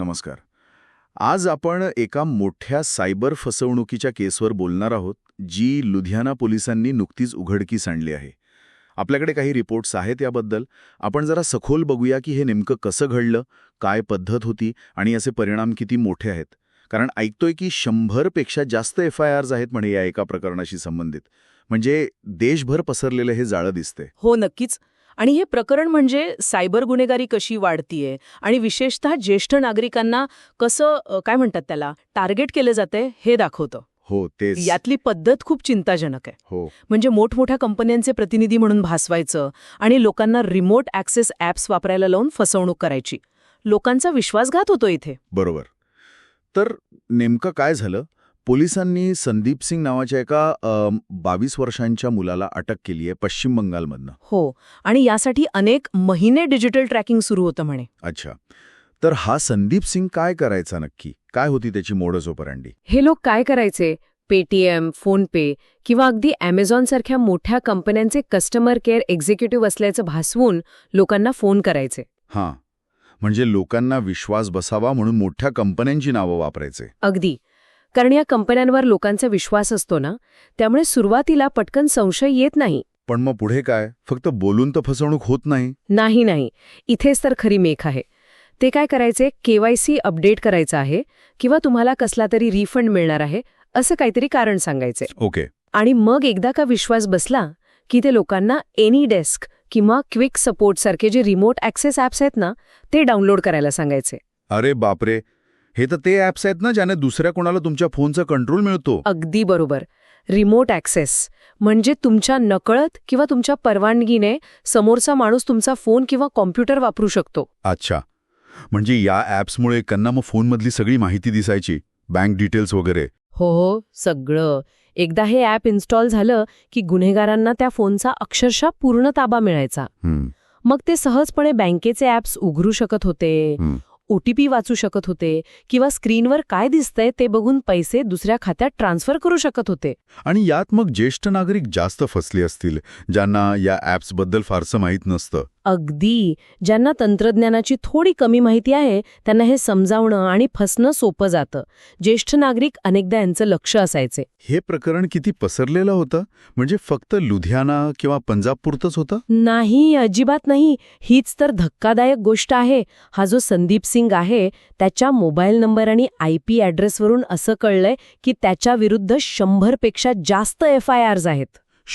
नमस्कार. आज आपण एका मोठ्या सायबर फसवणुकीच्या केसवर बोलणार आहोत जी लुधियाना पोलिसांनी नुकतीच उघडकीस आणली आहे. आपल्याकडे काही रिपोर्ट्स आहेत याबद्दल. आपण जरा सखोल बघूया की हे नेमकं कसं घडलं काय पद्धत होती आणि याचे परिणाम किती मोठे आहेत. कारण ऐकतोय की शंभरपेक्षा जास्त एफ आय आर्स आहेत म्हणे या एका प्रकरणाशी संबंधित. म्हणजे देशभर पसरलेलं हे जाळं दिसते हो नक्कीच. आणि हे प्रकरण म्हणजे सायबर गुन्हेगारी कशी वाढतीये आणि विशेषतः ज्येष्ठ नागरिकांना कसं काय म्हणतात त्याला टार्गेट केलं जातंय हे दाखवतं. हो तेच. यातली पद्धत खूप चिंताजनक आहे. हो. म्हणजे मोठमोठ्या कंपन्यांचे प्रतिनिधी म्हणून भासवायचं आणि लोकांना रिमोट ॲक्सेस ॲप्स वापरायला लावून फसवणूक करायची. लोकांचा विश्वासघात होतो इथे. बरोबर. तर नेमकं काय झालं? पोलिसांनी संदीप सिंग नावाच्या एका बावीस वर्षांच्या मुलाला अटक केली आहे पश्चिम बंगालमधनं. हो आणि यासाठी अनेक महिने डिजिटल ट्रॅकिंग सुरू होतं म्हणे. अच्छा. तर हा संदीप सिंग काय करायचा नक्की? काय होती त्याची मोडस ओपरांडी? हे लोक काय करायचे? पेटीएम फोनपे किंवा अगदी ॲमेझॉन सारख्या मोठ्या कंपन्यांचे कस्टमर केअर एक्झिक्युटिव्ह असल्याचं भासवून लोकांना फोन करायचे. हां. म्हणजे लोकांना विश्वास बसावा म्हणून मोठ्या कंपन्यांची नावं वापरायचे. अगदी. कारण या कंपन्यांवर लोकांचा विश्वास असतो ना त्यामुळे सुरुवातीला पटकन संशय येत नाही. पण मग पुढे काय? फक्त बोलून तर फसवणूक होत नाही. नाही नाही. इथेच तर खरी मेख आहे. ते काय करायचे? केवायसी अपडेट करायचं आहे किंवा तुम्हाला कसला तरी रिफंड मिळणार आहे असं काहीतरी कारण सांगायचे. ओके. आणि मग एकदा का विश्वास बसला की ते लोकांना एनी डेस्क किंवा क्विक सपोर्ट सारखे जे रिमोट ॲक्सेस ॲप्स आहेत ना ते डाउनलोड करायला सांगायचे. अरे बापरे! हे तर ते ॲप्स आहेत ना ज्याने दुसऱ्या कोणाला तुमच्या फोनचा कंट्रोल मिळतो. अगदी बरोबर. रिमोट ॲक्सेस म्हणजे तुमच्या नकळत किंवा तुमच्या परवानगीने समोरचा माणूस तुमचा फोन किंवा कॉम्प्युटर वापरू शकतो. अच्छा. म्हणजे या ॲप्समुळे त्यांना मग फोनमधली सगळी माहिती दिसायची बँक डिटेल्स वगैरे. हो हो सगळं. एकदा हे ॲप इन्स्टॉल झालं की गुन्हेगारांना त्या फोनचा अक्षरशः पूर्ण ताबा मिळायचा. हम्म, मग ते सहजपणे बँकेचे ॲप्स उघडू शकत होते. हम्म. ओ टी पी वाचू शकत होते किंवा स्क्रीनवर काय दिसतंय ते बघून पैसे दुसऱ्या खात्यात ट्रान्सफर करू शकत होते. आणि यात मग ज्येष्ठ नागरिक जास्त फसले असतील ज्यांना या ॲप्सबद्दल फारसं माहीत नसतं. अगदी. ज्यांना तंत्रज्ञानाची थोडी कमी माहिती आहे त्यांना हे समजावणं आणि फसणं सोपं जातं. ज्येष्ठ नागरिक अनेकदा यांचं लक्ष असायचे. हे प्रकरण किती पसरलेलं होतं? म्हणजे फक्त लुधियाना किंवा पंजाबपुरतंच होतं? नाही अजिबात नाही. हीच तर धक्कादायक गोष्ट आहे. हा जो संदीप सिंग आहे त्याच्या मोबाईल नंबर आणि आय पी ॲड्रेसवरून असं कळलंय की त्याच्या विरुद्ध शंभरपेक्षा जास्त एफ आय आर्स आहेत.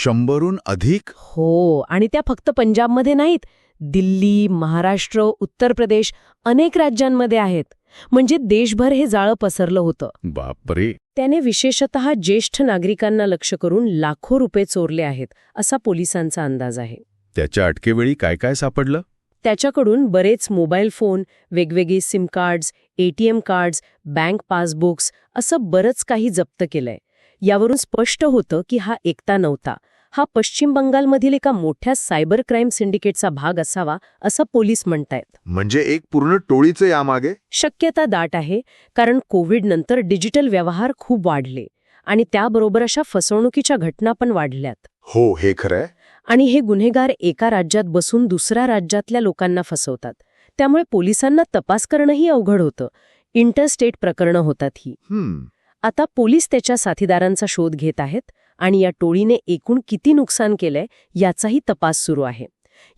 शंभरहून अधिक? हो आणि त्या फक्त पंजाबमध्ये नाहीत. दिल्ली महाराष्ट्र उत्तर प्रदेश अनेक राज्यांमध्ये आहेत. म्हणजे देशभर हे जाळं पसरलं होतं. बापरे! त्याने विशेषतः ज्येष्ठ नागरिकांना लक्ष करून लाखो रुपये चोरले आहेत असा पोलिसांचा अंदाज आहे. त्याच्या अटकेवेळी काय काय सापडलं? त्याच्याकडून बरेच मोबाईल फोन वेगवेगळी SIM cards ATM cards bank passbooks असं बरंच काही जप्त केलंय. यावरून स्पष्ट होतं की हा एकटा नव्हता. हा पश्चिम बंगालमधील एका मोठ्या सायबर क्राईम सिंडिकेटचा भाग असावा असं पोलीस म्हणतायत. म्हणजे एक पूर्ण टोळीचं यामागे? शक्यता दाट आहे कारण कोविड नंतर डिजिटल व्यवहार खूप वाढले आणि त्याबरोबर अशा फसवणुकीच्या घटना पण वाढल्यात. हो हे खरंय आणि हे गुन्हेगार एका राज्यात बसून दुसऱ्या राज्यातल्या लोकांना फसवतात. त्यामुळे पोलिसांना तपास करणंही अवघड होतं. इंटरस्टेट प्रकरणं होतात ही. हम्म. आता पोलीस त्याच्या साथीदारांचा शोध घेत आहेत आणि या टोळीने एकूण किती नुकसान केलंय याचाही तपास सुरू आहे.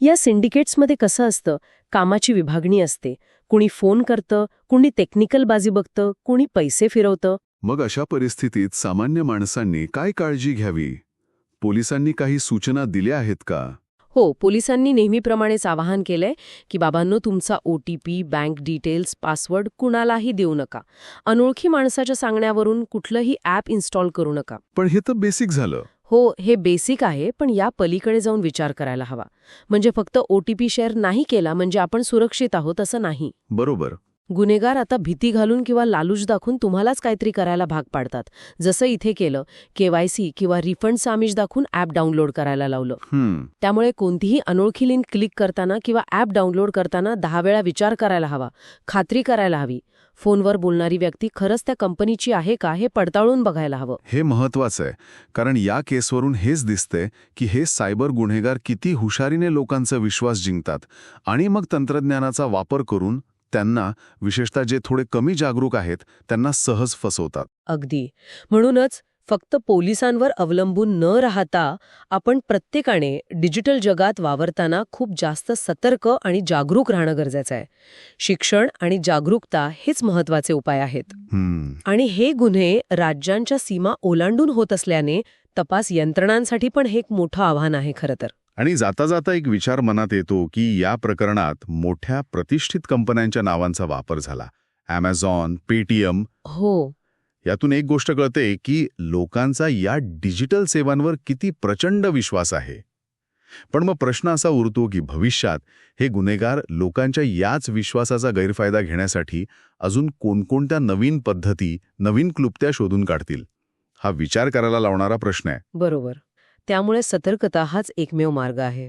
या सिंडिकेट्समध्ये कसं असतं? कामाची विभागणी असते. कुणी फोन करतं कुणी टेक्निकल बाजी बघतं कुणी पैसे फिरवतं. मग अशा परिस्थितीत सामान्य माणसांनी काय काळजी घ्यावी? पोलिसांनी काही सूचना दिल्या आहेत का? हो पोलिसांनी नेहमीप्रमाणेच आवाहन केलंय की बाबांनो तुमचा O T P bank details password कुणालाही देऊ नका. अनोळखी माणसाच्या सांगण्यावरून कुठलंही ॲप इन्स्टॉल करू नका. पण हे तर बेसिक झालं. हो हे बेसिक आहे पण या पलीकडे जाऊन विचार करायला हवा. म्हणजे फक्त ओ टी पी शेअर नाही केला म्हणजे आपण सुरक्षित आहोत असं नाही. बरोबर. गुन्हेगार आता भीती घालून किंवा लालूच दाखवून तुम्हालाच काहीतरी करायला भाग पाडतात. जसं इथे केलं केवायसी किंवा रिफंड आमिष दाखवून ॲप डाउनलोड करायला लावलं. त्यामुळे कोणतीही अनोळखी लिंक क्लिक करताना किंवा ॲप डाउनलोड करताना दहा वेळा विचार करायला हवा खात्री करायला हवी. फोनवर बोलणारी व्यक्ती खरंच त्या कंपनीची आहे का हे पडताळून बघायला हवं. हे महत्वाचं आहे कारण या केसवरून हेच दिसतंय की हे सायबर गुन्हेगार किती हुशारीने लोकांचा विश्वास जिंकतात आणि मग तंत्रज्ञानाचा वापर करून त्यांना विशेषतः जे थोडे कमी जागरूक आहेत त्यांना सहज फसवतात. अगदी. म्हणूनच फक्त पोलिसांवर अवलंबून न राहता आपण प्रत्येकाने डिजिटल जगात वावरताना खूप जास्त सतर्क आणि जागरूक राहणं गरजेचं आहे. शिक्षण आणि जागरूकता हेच महत्त्वाचे उपाय आहेत. आणि हे गुन्हे राज्यांच्या सीमा ओलांडून होत असल्याने तपास यंत्रणांसाठी पण हे एक मोठं आव्हान आहे खरं तर. आणि जाता जाता एक विचार मनात येतो की या प्रकरणात मोठ्या प्रतिष्ठित कंपन्यांच्या नावांचा वापर झाला. ॲमेझॉन पेटीएम हो. यातून एक गोष्ट कळते की लोकांचा या डिजिटल सेवांवर किती प्रचंड विश्वास आहे. पण मग प्रश्न असा उरतो की भविष्यात हे गुन्हेगार लोकांच्या याच विश्वासाचा गैरफायदा घेण्यासाठी अजून कोणकोणत्या नवीन पद्धती नवीन क्लुप्त्या शोधून काढतील? हा विचार करायला लावणारा प्रश्न आहे. बरोबर. त्यामुळे सतर्कता हाच एकमेव मार्ग आहे.